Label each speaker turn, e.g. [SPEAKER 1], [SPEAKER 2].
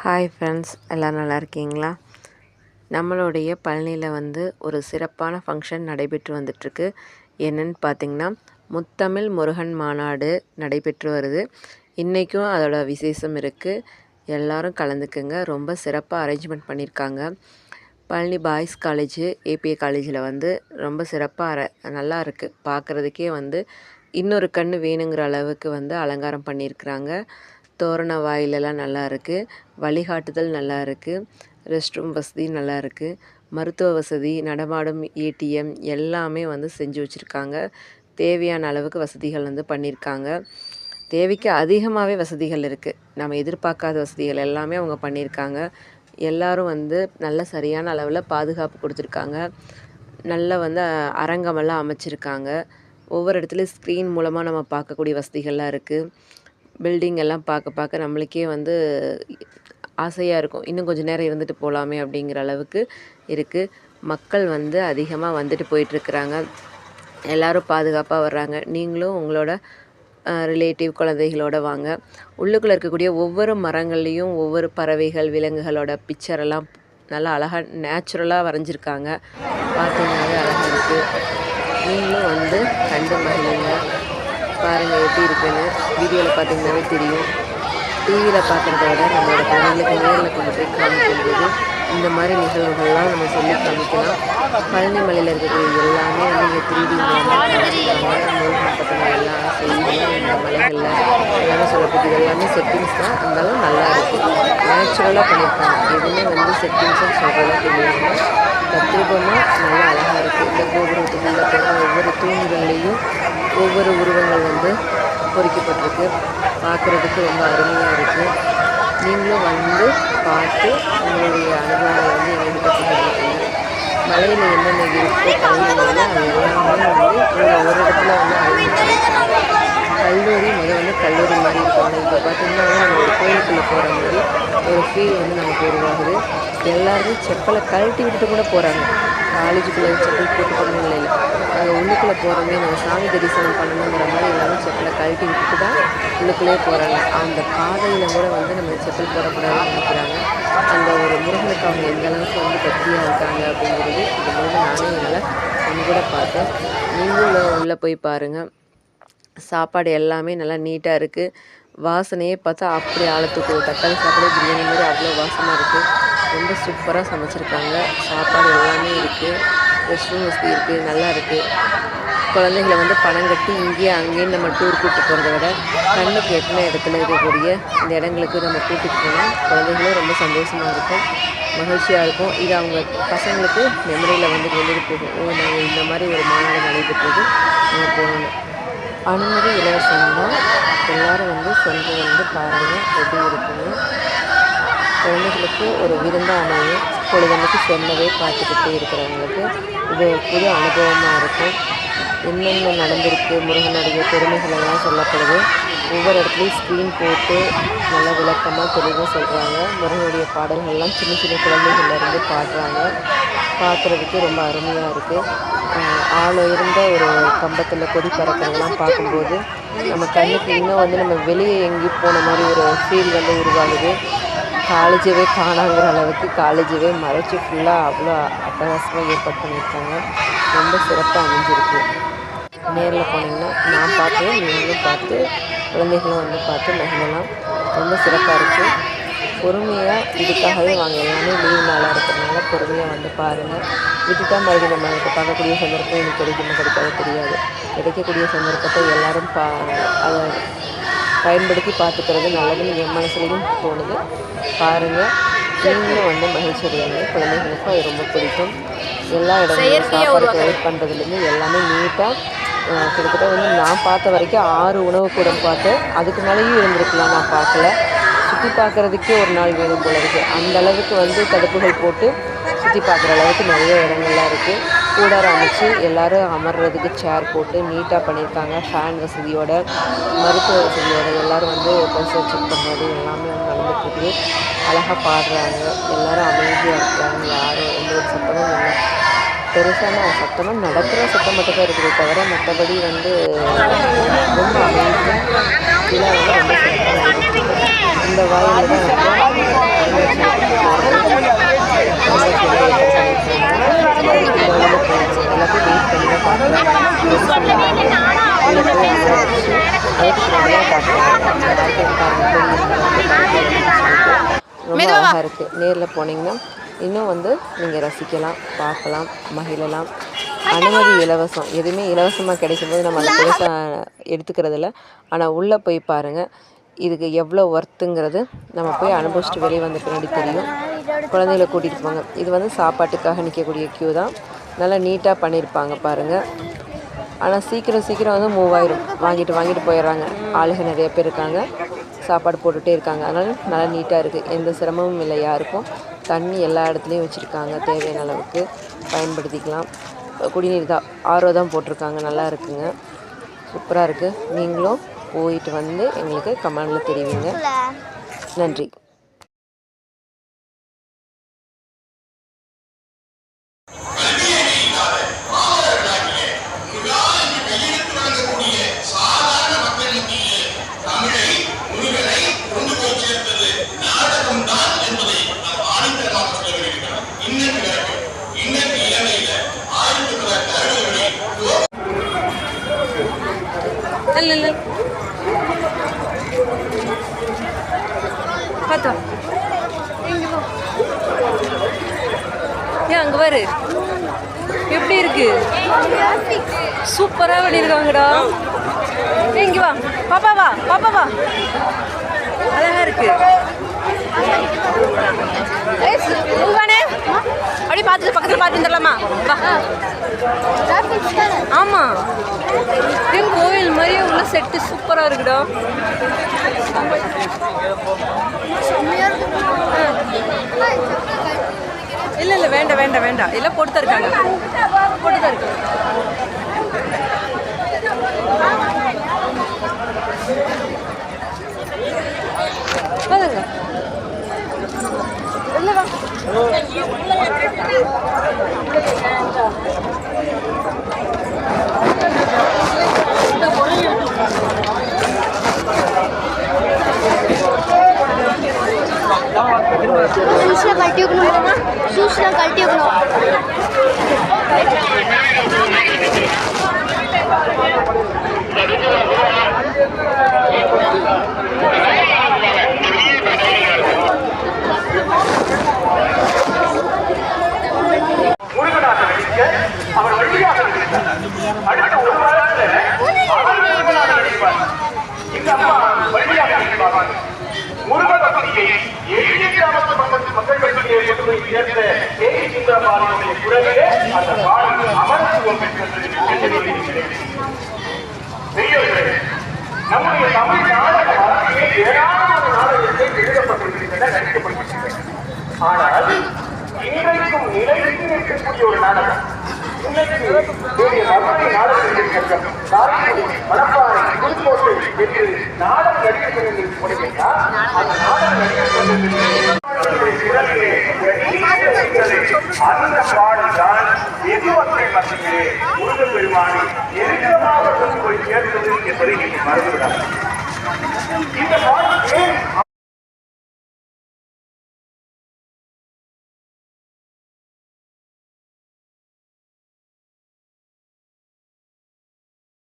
[SPEAKER 1] Hi friends எல்லோரும் நல்லா இருக்கீங்களா? நம்மளுடைய பழனியில் வந்து ஒரு சிறப்பான ஃபங்க்ஷன் நடைபெற்று வந்துட்டுருக்கு. என்னென்னு பார்த்தீங்கன்னா முத்தமிழ் முருகன் மாநாடு நடைபெற்று வருது. இன்றைக்கும் அதோட விசேஷம் இருக்குது எல்லோரும் கலந்துக்குங்க. ரொம்ப சிறப்பாக அரேஞ்ச்மெண்ட் பண்ணியிருக்காங்க பழனி பாய்ஸ் காலேஜு ஏபிஏ காலேஜில் வந்து ரொம்ப சிறப்பாக அர நல்லா இருக்குது பார்க்குறதுக்கே வந்து இன்னொரு கண் வேணுங்கிற அளவுக்கு வந்து அலங்காரம் பண்ணியிருக்கிறாங்க தோரண வாயிலெல்லாம் நல்லா இருக்குது வழிகாட்டுதல் நல்லா இருக்குது ரெஸ்ட் ரூம் வசதி நல்லா இருக்குது மருத்துவ வசதி நடமாடும் ஏடிஎம் எல்லாமே வந்து செஞ்சு வச்சுருக்காங்க. தேவையான அளவுக்கு வசதிகள் வந்து பண்ணியிருக்காங்க. தேவைக்கு அதிகமாகவே வசதிகள் இருக்குது நம்ம எதிர்பார்க்காத வசதிகள் எல்லாமே அவங்க பண்ணியிருக்காங்க. எல்லோரும் வந்து நல்ல சரியான அளவில் பாதுகாப்பு கொடுத்துருக்காங்க. நல்ல வந்து அரங்கமெல்லாம் அமைச்சிருக்காங்க. ஒவ்வொரு இடத்துலையும் ஸ்க்ரீன் மூலமாக நம்ம பார்க்கக்கூடிய வசதிகள்லாம் இருக்குது பில்டிங் எல்லாம் பார்க்க பார்க்க நம்மளுக்கே வந்து ஆசையாக இருக்கும். இன்னும் கொஞ்சம் நேரம் இருந்துட்டு போகலாமே அப்படிங்கிற அளவுக்கு இருக்குது மக்கள் வந்து அதிகமாக வந்துட்டு போயிட்டுருக்குறாங்க. எல்லோரும் பாதுகாப்பாக வர்றாங்க. நீங்களும் உங்களோட ரிலேட்டிவ் குழந்தைகளோட வாங்க. உள்ளுக்குள்ளே இருக்கக்கூடிய ஒவ்வொரு மரங்கள்லேயும் ஒவ்வொரு பறவைகள் விலங்குகளோட பிக்சரெல்லாம் நல்லா அழகாக நேச்சுரலாக வரைஞ்சிருக்காங்க. பார்த்தீங்கன்னாவே அழகாக இருக்குது நீங்களும் வந்து கண்டு மகிழுங்க. பாருங்கள் எப்படி இருக்குன்னு. வீடியோவில் பார்த்தீங்கன்னாவே தெரியும். டிவியில் பார்க்குறத விட நம்மளோட குழந்தைகளுக்கு நேரில் கொண்டு போய் காமிக்கும்போது இந்த மாதிரி நிகழ்வுகள்லாம் நம்ம சொல்லி காமிக்கலாம். பழனி மலையில் இருக்கக்கூடிய எல்லாமே வந்து இங்கே த்ரீ பற்றின எல்லா செய்திகளும் இந்த மலைகளில் எல்லாமே சொல்லப்பட்டது எல்லாமே செட்டிங்ஸ் தான். இருந்தாலும் நல்லா இருக்குது நேச்சுரலாக பண்ணியிருக்காங்க. எதுவுமே வந்து செட்டிங்ஸ்னு சொல்கிறதா இல்லாமல் தத்ரூபமாக நல்லா அழகாக இருக்குது இந்த கோபுரத்துக்குள்ளே போகிற ஒவ்வொரு தூண்கள்லேயும் ஒவ்வொரு உருவங்கள் வந்து பொறிக்கப்பட்டிருக்கு. பார்க்குறதுக்கு ரொம்ப அருமையாக இருக்குது நீங்களும் வந்து பார்த்து உங்களுடைய அனுபவங்களை வந்து எங்கள்கிட்ட பகிர்ந்துக்கோங்க. மலையில் என்னென்ன இருக்கோ கல்லூரியில் அது எல்லாமே வந்து இங்கே ஒரு இடத்துல வந்து அறிவிச்சிருக்காங்க கல்லூரி முதல்ல வந்து கல்லூரி மாதிரி இருக்கும் இப்போ பார்த்திங்கன்னா கோயிலுக்குள்ளே போகிற மாதிரி ஒரு ஃபீல் வந்து நமக்கு உருவாகுது. எல்லாருமே செப்பலை கழட்டி விட்டுட்டு கூட போகிறாங்க காலேஜுக்குள்ளே செப்பல் போட்டு போகணும் இல்லை. அங்கே உள்ளுக்குள்ளே போகிறோமே நம்ம சாமி தரிசனம் பண்ணணுங்கிற மாதிரி எல்லாமே செப்பலை கழட்டி விட்டுட்டு தான் உள்ளுக்குள்ளேயே போகிறாங்க அந்த பாதையில் கூட வந்து நம்ம செப்பல் போடக்கூடாதுன்னு நினைக்கிறாங்க. அந்த ஒரு முருகனுக்கு அவங்க எந்த அளவுக்கு வந்து பக்தியாக இருக்காங்க அப்படிங்கிறது இது மூலம் நானே என்னால் கூட பார்த்தேன். நீங்களும் உள்ளே போய் பாருங்கள் சாப்பாடு எல்லாமே நல்லா நீட்டாக இருக்குது வாசனையே பார்த்தா அப்படி ஆழத்துக்கு தக்காளி சாப்பாடு பிரியாணி மாதிரி அவ்வளோ வாசமாக இருக்குது ரொம்ப சூப்பராக சமைச்சிருக்காங்க. சாப்பாடு எல்லாமே இருக்குது ரெஸ்ட் ரூம் வசதி இருக்குது நல்லா இருக்குது குழந்தைங்களை வந்து பணம் கட்டி இங்கேயே அங்கேயும் நம்ம டூர் கூப்பிட்டு போகிறத விட கண்ணுக்கு எட்டின இடத்துல இருக்கக்கூடிய இந்த இடங்களுக்கு நம்ம கூட்டிகிட்டு போனால் குழந்தைகளும் ரொம்ப சந்தோஷமாக இருக்கும். மகிழ்ச்சியாக இருக்கும். இது அவங்க பசங்களுக்கு மெமரியில் வந்து கொண்டுட்டு போகும். ஓ நாங்கள் இந்த மாதிரி ஒரு மாநாடு நடைபெற்றது நம்ம போகணும். அனுமதி இலவசம் தான் எல்லோரும் வந்து சென்று வந்து பாருங்கள் எப்படி இருக்குன்னு. குழந்தைகளுக்கு ஒரு விருந்தாக அமையும். பொழுதன்னைக்கு சென்னவே பார்த்துக்கிட்டே இருக்கிறவங்களுக்கு இது புது அனுபவமாக இருக்கும். என்னென்ன நடந்திருக்கு முருகனுடைய பெருமைகளெல்லாம் சொல்லப்படுது. ஒவ்வொரு இடத்துலையும் ஸ்க்ரீன் போட்டு நல்லா விளக்கமாக தெளிவாக சொல்கிறாங்க முருகனுடைய பாடல்கள்லாம் சின்ன சின்ன குழந்தைகள்லேருந்து பாடுறாங்க. பார்க்குறதுக்கே ரொம்ப அருமையாக இருக்குது ஆள் உயர்ந்த ஒரு கம்பத்தில் கொடி பறக்கிறதெல்லாம் பார்க்கும்போது நம்ம கண்ணுக்கு இன்னும் வந்து நம்ம வெளியே எங்கேயும் போன மாதிரி ஒரு ஃபீல் வந்து உருவாகுது. காலேஜவே காணாங்கிற அளவுக்கு காலேஜவே மறைச்சி ஃபுல்லாக அவ்வளோ அட்டகாசமாக ஏற்பாடு பண்ணியிருக்காங்க. ரொம்ப சிறப்பாக அமைஞ்சிருக்கு. நேரில் போனீங்கன்னா நான் பார்த்து நீங்களும் பார்த்து குழந்தைகளும் வந்து பார்த்து மகிழலாம். ரொம்ப சிறப்பாக இருக்குது பொறுமையாக இதுக்காகவே வாங்க. எல்லாமே லீவ் நாளாக இருக்கிறதுனால பொறுமையாக வந்து பாருங்கள் விட்டுட்டா மறுபடியும் நம்ம இப்போ பார்க்கக்கூடிய சந்தர்ப்பம் எனக்கு கிடைக்குமா கிடைக்காத தெரியாது. கிடைக்கக்கூடிய சந்தர்ப்பத்தை எல்லோரும் பா அதை பயன்படுத்தி பார்த்துக்கிறது நல்லதுன்னு என் மனசுலையும் தோணுது. பாருங்கள் நீங்களும் வந்து மகிழ்ச்சி அடைவீங்க குழந்தைங்களுக்கும் அது ரொம்ப பிடிக்கும். எல்லா இடங்களும் சாப்பாடு ப்ரொவைட் பண்ணுறதுலேருந்து எல்லாமே நீட்டாக கிட்டத்தட்ட வந்து நான் பார்த்த வரைக்கும் ஆறு உணவு கூடம் பார்த்தேன். அதுக்கு மேலேயும் இருந்திருக்கலாம் நான் பார்க்கல. சுற்றி பார்க்குறதுக்கே ஒரு நாள் வேணும் போல இருக்குது அந்த அளவுக்கு வந்து தடுப்புகள் போட்டு சுற்றி பார்க்குற அளவுக்கு நிறைய இடங்கள்லாம் இருக்குது கூடாரம் அமைச்சு எல்லோரும் அமர்றதுக்கு சேர் போட்டு நீட்டாக பண்ணியிருக்காங்க. ஃபேன் வசதியோட மருத்துவ வசதியோட எல்லோரும் வந்து ப்ரெஷர் செக் பண்ணுறது எல்லாமே வந்து நடந்துட்டுருக்குது அழகாக பாடுறாங்க. எல்லோரும் அமைதியாக இருக்கிறாங்க யாரும் எந்த ஒரு சத்தமும் இல்லை. பெருசான சத்தமும் நடக்கிற சத்தம் மட்டும் தான் இருக்குது தவிர மற்றபடி வந்து ரொம்ப அமைதியாக கீழே வந்து ரொம்ப சத்தமாக இருக்குது இந்த வாயில் தான் ரொம்ப அழகாக இருக்குது நேரில் போனீங்கன்னா இன்னும் வந்து நீங்கள் ரசிக்கலாம் பார்க்கலாம் மகிழலாம். அனுமதி இலவசம். எதுவுமே இலவசமாக கிடைக்கும்போது நம்ம அதை பெருசாக எடுத்துக்கிறதில்ல. ஆனால் உள்ளே போய் பாருங்கள் இதுக்கு எவ்வளோ ஒர்த்துங்கிறது நம்ம போய் அனுபவிச்சுட்டு வெளியே வந்த பின்னாடி தெரியும். குழந்தைகளை கூட்டிகிட்டு போங்க. இது வந்து சாப்பாட்டுக்காக நிற்கக்கூடிய க்யூ தான். நல்லா நீட்டாக பண்ணியிருப்பாங்க பாருங்கள் ஆனால் சீக்கிரம் சீக்கிரம் வந்து மூவ் ஆயிரும் வாங்கிட்டு வாங்கிட்டு போயிடுறாங்க. ஆளுக நிறைய பேர் இருக்காங்க. சாப்பாடு போட்டுகிட்டே இருக்காங்க. அதனால் நல்லா நீட்டாக இருக்குது எந்த சிரமமும் இல்லை யாருக்கும். தண்ணி எல்லா இடத்துலையும் வச்சுருக்காங்க. தேவையான அளவுக்கு பயன்படுத்திக்கலாம். குடிநீர் தான் ஆர்வ தான் போட்டிருக்காங்க. நல்லா இருக்குங்க. சூப்பராக இருக்குது நீங்களும் போயிட்டு வந்து எங்களுக்கு கமெண்டில் தெரிவிங்க. நன்றி. இல்லை இல்லை பார்த்தா ஏன் அங்கே பாரு எப்படி இருக்கு சூப்பராக பண்ணியிருக்காங்கடா பார்த்துட்டு பக்கத்தில் பார்த்து வந்துடலாமா ஆமா. ஏன் கோயில் மாதிரியே உள்ள செட்டு சூப்பராக இருக்குடா. இல்லை இல்லை வேண்டாம் வேண்டாம் வேண்டாம் இல்லை போட்டு தான் இருக்காங்க. போட்டு தான் இருக்காங்க.
[SPEAKER 2] ஷூஸ்லாம் கழட்டி வைக்கணும் ஷூஸ்லாம் கழட்டி வைக்கணும்.
[SPEAKER 3] தேவி சுந்தரபாலினுடைய குரலிலே அந்த பாடல் அமரத்துவம் பெற்றது நம்முடைய தமிழ் நாடக வரலாற்றிலே ஏராளமான நாடகத்தை எழுதப்பட்டிருக்கின்றன நடிக்கப்பட்டிருக்கின்றன. ஆனால் இன்றைக்கும் நிலைத்து நிற்கக்கூடிய ஒரு நாடகம். இன்னைக்கு நாடகம் மதுரை நாடகங்கள் சங்கம் காரைக்குடி மணப்பாறை புதுக்கோட்டை என்று நாடக நடிகர் சங்கங்கள் கொடுக்கிறார் அந்த நாடக நடிகர்கள் அந்த பாடல்தான் எதிர்வர்கள் மத்தியிலே முருகப் பெருமானை நெருக்கமாக கொண்டு போய் சேர்த்தது என்பதை நீங்கள் மறந்துவிடாது இந்த பாடல் ஏன்